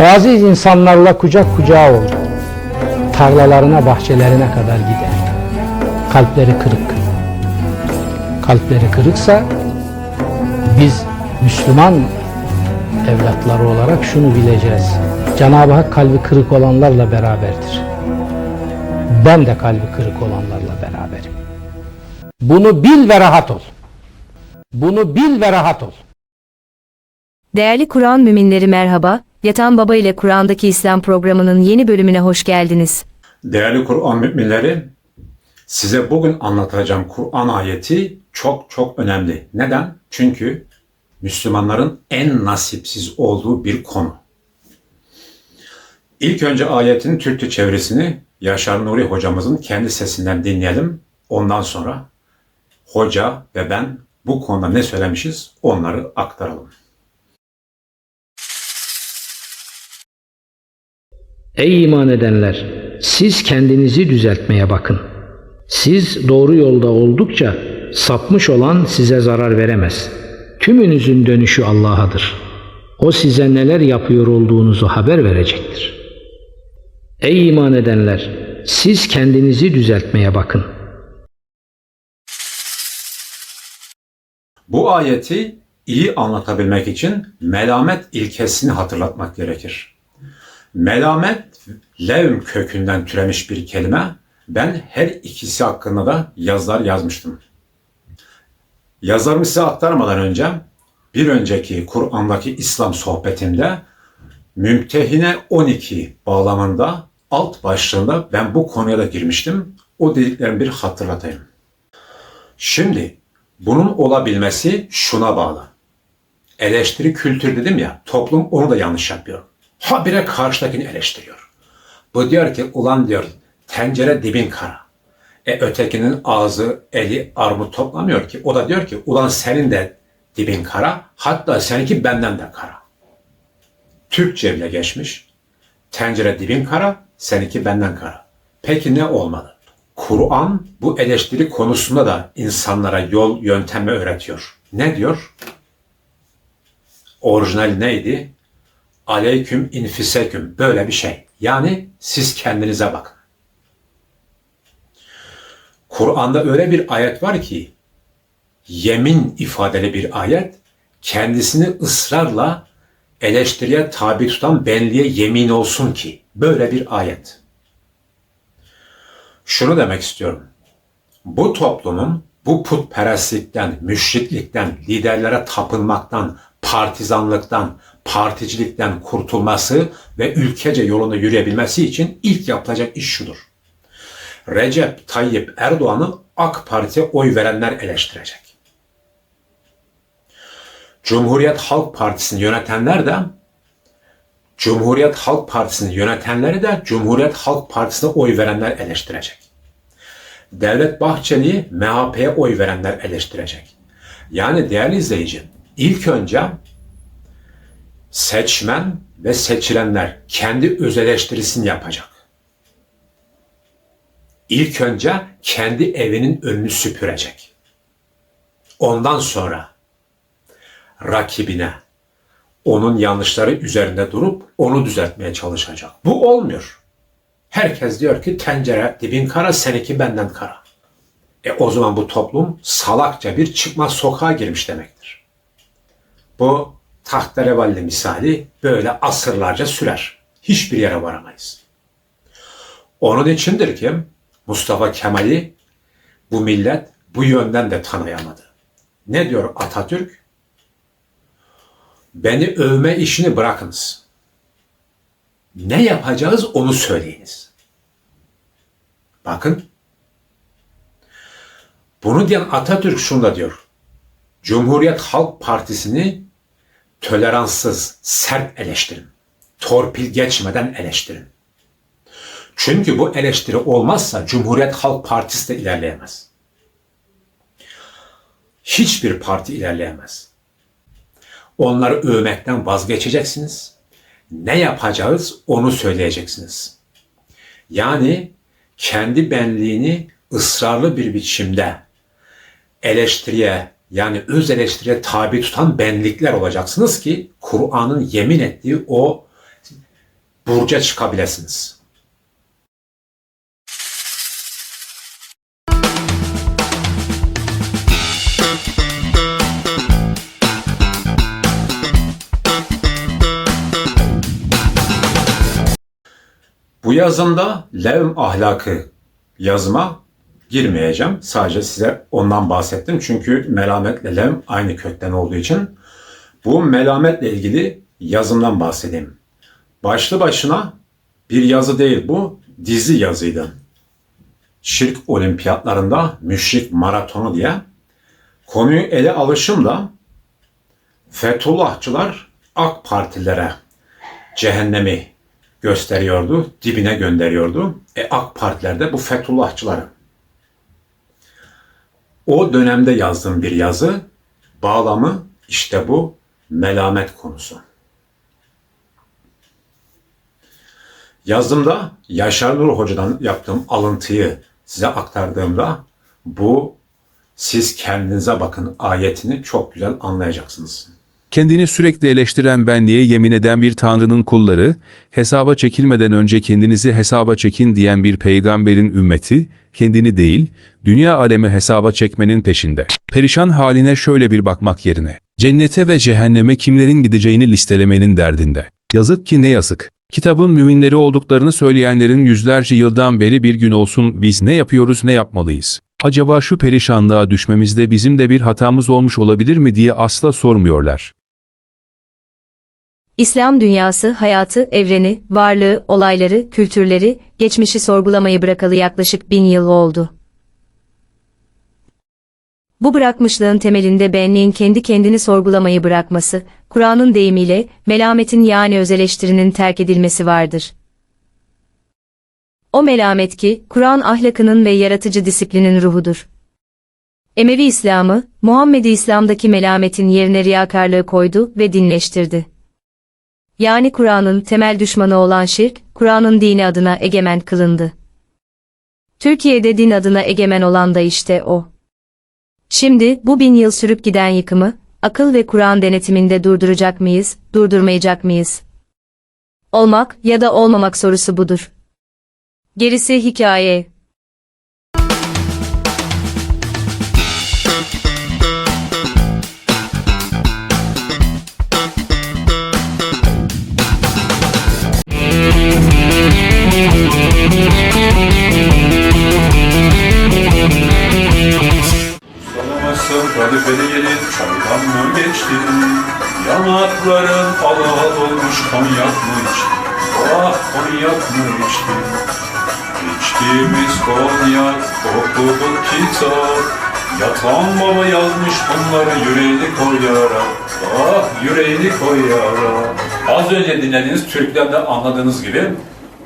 O aziz insanlarla kucak kucağa oldu. Tarlalarına, bahçelerine kadar gider. Kalpleri kırık. Kalpleri kırıksa biz Müslüman evlatları olarak şunu bileceğiz. Cenab-ı Hak kalbi kırık olanlarla beraberdir. Ben de kalbi kırık olanlarla beraberim. Bunu bil ve rahat ol. Bunu bil ve rahat ol. Değerli Kur'an müminleri merhaba, Yatan Baba ile Kur'an'daki İslam programının yeni bölümüne hoş geldiniz. Değerli Kur'an müminleri, size bugün anlatacağım Kur'an ayeti çok çok önemli. Neden? Çünkü Müslümanların en nasipsiz olduğu bir konu. İlk önce ayetin Türkçe çevirisini Yaşar Nuri hocamızın kendi sesinden dinleyelim. Ondan sonra hoca ve ben bu konuda ne söylemişiz onları aktaralım. Ey iman edenler! Siz kendinizi düzeltmeye bakın. Siz doğru yolda oldukça sapmış olan size zarar veremez. Tümünüzün dönüşü Allah'adır. O size neler yapıyor olduğunuzu haber verecektir. Ey iman edenler! Siz kendinizi düzeltmeye bakın. Bu ayeti iyi anlatabilmek için melamet ilkesini hatırlatmak gerekir. Melamet levm kökünden türemiş bir kelime. Ben her ikisi hakkında da yazılar yazmıştım. Yazarımı size aktarmadan önce bir önceki Kur'an'daki İslam sohbetimde Mümtehine 12 bağlamında alt başlığında ben bu konuya da girmiştim. O dediklerimi bir hatırlatayım. Şimdi bunun olabilmesi şuna bağlı. Eleştiri kültür dedim ya, toplum onu da yanlış yapıyor. Habire karşıdakini eleştiriyor. Bu diyor ki ulan diyor tencere dibin kara. E ötekinin ağzı eli armut toplamıyor ki. O da diyor ki ulan senin de dibin kara hatta seninki benden de kara. Türkçe bile geçmiş. Tencere dibin kara seninki benden kara. Peki ne olmalı? Kur'an bu eleştiri konusunda da insanlara yol yöntemi öğretiyor. Ne diyor? Orijinal neydi? Aleyküm infiseküm böyle bir şey. Yani siz kendinize bakın. Kur'an'da öyle bir ayet var ki yemin ifadeli bir ayet kendisini ısrarla eleştiriye tabi tutan benliğe yemin olsun ki böyle bir ayet. Şunu demek istiyorum. Bu toplumun bu putperestlikten, müşriklikten, liderlere tapınmaktan, partizanlıktan, particilikten kurtulması ve ülkece yolunu yürüyebilmesi için ilk yapılacak iş şudur. Recep Tayyip Erdoğan'ı AK Parti'ye oy verenler eleştirecek. Cumhuriyet Halk Partisi'ni yönetenler de Cumhuriyet Halk Partisi'ni yönetenleri de Cumhuriyet Halk Partisi'ne oy verenler eleştirecek. Devlet Bahçeli'yi MHP'ye oy verenler eleştirecek. Yani değerli izleyici, ilk önce seçmen ve seçilenler kendi öz eleştirisini yapacak. İlk önce kendi evinin önünü süpürecek. Ondan sonra rakibine, onun yanlışları üzerinde durup onu düzeltmeye çalışacak. Bu olmuyor. Herkes diyor ki tencere dibin kara, seninki benden kara. E o zaman bu toplum salakça bir çıkmaz sokağa girmiş demektir. Bu tahterevalli misali böyle asırlarca sürer. Hiçbir yere varamayız. Onun içindir ki Mustafa Kemal'i bu millet bu yönden de tanıyamadı. Ne diyor Atatürk? Beni övme işini bırakınız. Ne yapacağız onu söyleyiniz. Bakın. Bunu diyen Atatürk şunu da diyor. Cumhuriyet Halk Partisi'ni toleranssız, sert eleştirin. Torpil geçmeden eleştirin. Çünkü bu eleştiri olmazsa Cumhuriyet Halk Partisi de ilerleyemez. Hiçbir parti ilerleyemez. Onları övmekten vazgeçeceksiniz. Ne yapacağız onu söyleyeceksiniz. Yani kendi benliğini ısrarlı bir biçimde eleştiriye yani öz eleştiriye tabi tutan benlikler olacaksınız ki Kur'an'ın yemin ettiği o burca çıkabilesiniz. Bu yazımda levm ahlakı yazıma girmeyeceğim. Sadece size ondan bahsettim. Çünkü melametle levm aynı kökten olduğu için bu melametle ilgili yazımdan bahsedeyim. Başlı başına bir yazı değil bu, dizi yazıydı. Şirk olimpiyatlarında müşrik maratonu diye konuyu ele alışımla Fethullahçılar AK Partilere cehennemi gösteriyordu, dibine gönderiyordu. E AK Partiler de bu Fethullahçıları. O dönemde yazdığım bir yazı, bağlamı işte bu melamet konusu. Yazımda Yaşar Nur Hoca'dan yaptığım alıntıyı size aktardığımda bu siz kendinize bakın ayetini çok güzel anlayacaksınız. Kendini sürekli eleştiren benliğe yemin eden bir tanrının kulları, hesaba çekilmeden önce kendinizi hesaba çekin diyen bir peygamberin ümmeti, kendini değil, dünya alemi hesaba çekmenin peşinde. Perişan haline şöyle bir bakmak yerine, cennete ve cehenneme kimlerin gideceğini listelemenin derdinde. Yazık ki ne yazık. Kitabın müminleri olduklarını söyleyenlerin yüzlerce yıldan beri bir gün olsun biz ne yapıyoruz ne yapmalıyız? Acaba şu perişanlığa düşmemizde bizim de bir hatamız olmuş olabilir mi diye asla sormuyorlar. İslam dünyası hayatı, evreni, varlığı, olayları, kültürleri, geçmişi sorgulamayı bırakalı yaklaşık bin yıl oldu. Bu bırakmışlığın temelinde benliğin kendi kendini sorgulamayı bırakması, Kur'an'ın deyimiyle melametin yani öz eleştirinin terk edilmesi vardır. O melamet ki, Kur'an ahlakının ve yaratıcı disiplinin ruhudur. Emevi İslam'ı, Muhammedi İslam'daki melametin yerine riyakarlığı koydu ve dinleştirdi. Yani Kur'an'ın temel düşmanı olan şirk, Kur'an'ın dini adına egemen kılındı. Türkiye'de din adına egemen olan da işte o. Şimdi bu bin yıl sürüp giden yıkımı, akıl ve Kur'an denetiminde durduracak mıyız, durdurmayacak mıyız? Olmak ya da olmamak sorusu budur. Gerisi hikaye. Mı içtin? Ah konyak mı içtin? İçtiğimiz konyak okuduk kitap Yatan baba yazmış bunları yüreğini koyarak Ah yüreğini koyarak Az önce dinlediğiniz Türklerden anladığınız gibi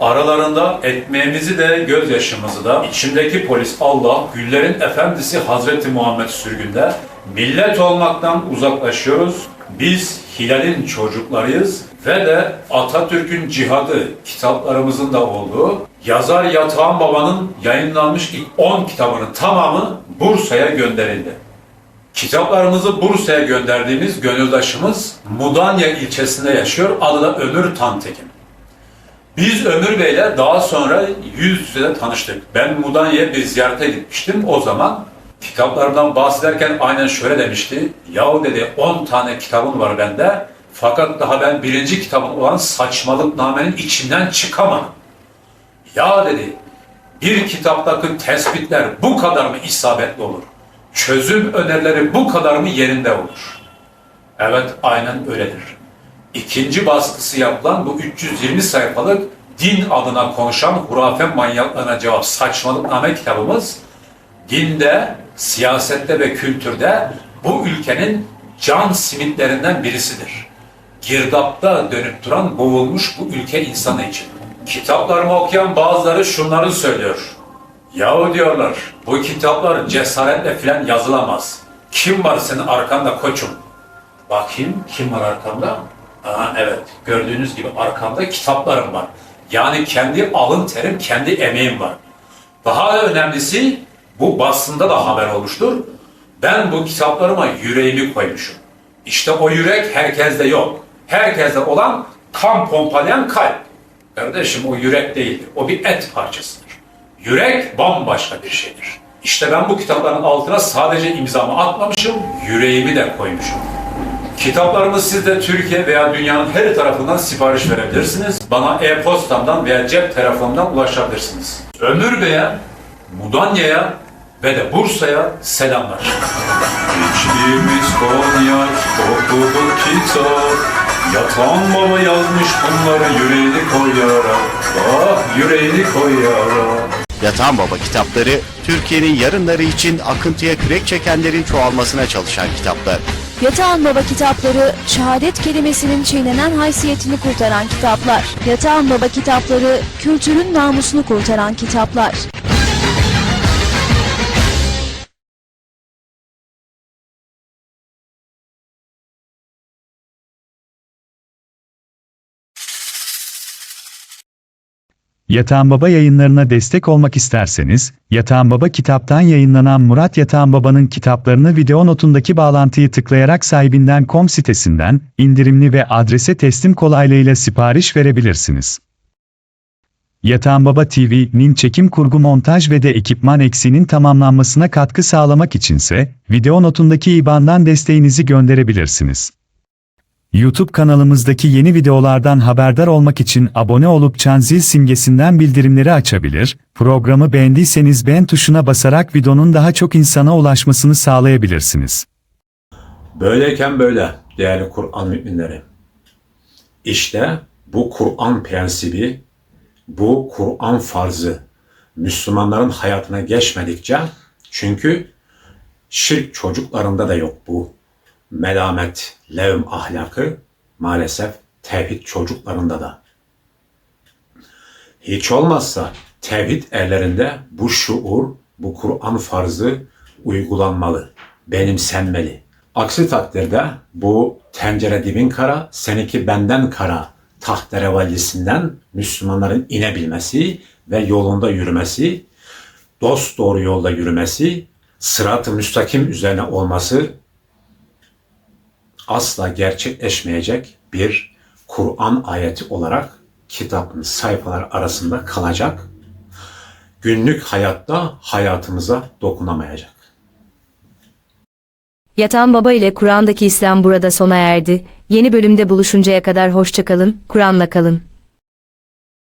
Aralarında ekmeğimizi de gözyaşımızı da içimdeki polis Allah, güllerin efendisi Hazreti Muhammed sürgünde millet olmaktan uzaklaşıyoruz. Biz Hilal'in çocuklarıyız ve de Atatürk'ün cihadı kitaplarımızın da olduğu yazar Yatağan Baba'nın yayınlanmış ilk 10 kitabının tamamı Bursa'ya gönderildi. Kitaplarımızı Bursa'ya gönderdiğimiz gönüldaşımız Mudanya ilçesinde yaşıyor. Adı da Ömür Tantekin. Biz Ömür Bey'le daha sonra yüz yüze tanıştık. Ben Mudanya'ya bir ziyarete gitmiştim. O zaman kitaplarımdan bahsederken aynen şöyle demişti. Yahu dedi 10 tane kitabın var bende. Fakat daha ben birinci kitabın olan Saçmalık Namenin içinden çıkamadım. Ya dedi bir kitaptaki tespitler bu kadar mı isabetli olur? Çözüm önerileri bu kadar mı yerinde olur? Evet aynen öyledir. İkinci baskısı yapılan bu 320 sayfalık din adına konuşan hurafe manyaklarına cevap saçmalıkname kitabımız dinde, siyasette ve kültürde bu ülkenin can simitlerinden birisidir. Girdapta dönüp duran boğulmuş bu ülke insanı için. Kitaplarımı okuyan bazıları şunları söylüyor. Yahu diyorlar bu kitaplar cesaretle filan yazılamaz. Kim var senin arkanda koçum? Bakayım kim var arkamda? Aa, evet gördüğünüz gibi arkamda kitaplarım var. Yani kendi alın terim, kendi emeğim var. Daha önemlisi bu basında da haber olmuştur. Ben bu kitaplarıma yüreğimi koymuşum. İşte o yürek herkeste yok. Herkeste olan kan pompalayan kalp. Kardeşim o yürek değildir. O bir et parçasıdır. Yürek bambaşka bir şeydir. İşte ben bu kitapların altına sadece imzamı atmamışım, yüreğimi de koymuşum. Kitaplarımı siz de Türkiye veya dünyanın her tarafından sipariş verebilirsiniz. Bana e-postamdan veya cep telefonundan ulaşabilirsiniz. Ömür Bey'e, Mudanya'ya ve de Bursa'ya selamlar. İçtiğimiz konyak, okuduğu kitap Yatan baba yazmış bunları yüreğini koyarak Ah yüreğini koyarak Yatan Baba kitapları, Türkiye'nin yarınları için akıntıya kürek çekenlerin çoğalmasına çalışan kitaplar. Yatağan Baba kitapları, şehadet kelimesinin çiğnenen haysiyetini kurtaran kitaplar. Yatağan Baba kitapları, kültürün namusunu kurtaran kitaplar. Yatağan Baba yayınlarına destek olmak isterseniz, Yatağan Baba kitaptan yayınlanan Murat Yatağan Baba'nın kitaplarını video notundaki bağlantıyı tıklayarak sahibinden.com sitesinden, indirimli ve adrese teslim kolaylığıyla sipariş verebilirsiniz. Yatağan Baba TV'nin çekim kurgu montaj ve de ekipman eksiğinin tamamlanmasına katkı sağlamak içinse, video notundaki IBAN'dan desteğinizi gönderebilirsiniz. YouTube kanalımızdaki yeni videolardan haberdar olmak için abone olup çan zil simgesinden bildirimleri açabilir, programı beğendiyseniz beğen tuşuna basarak videonun daha çok insana ulaşmasını sağlayabilirsiniz. Böyleyken böyle değerli Kur'an müminleri. İşte bu Kur'an prensibi, bu Kur'an farzı Müslümanların hayatına geçmedikçe çünkü şirk çocuklarında da yok bu melamet, levm ahlakı maalesef tevhid çocuklarında da. Hiç olmazsa tevhid erlerinde bu şuur, bu Kur'an farzı uygulanmalı, benimsenmeli. Aksi takdirde bu tencere dibin kara, seninki benden kara tahterevalisinden Müslümanların inebilmesi ve yolunda yürümesi, dost doğru yolda yürümesi, sırat-ı müstakim üzerine olması asla gerçekleşmeyecek bir Kur'an ayeti olarak kitabın sayfalar arasında kalacak. Günlük hayatta hayatımıza dokunamayacak. Yatan Baba ile Kur'an'daki İslam burada sona erdi. Yeni bölümde buluşuncaya kadar hoşçakalın, Kur'an'la kalın.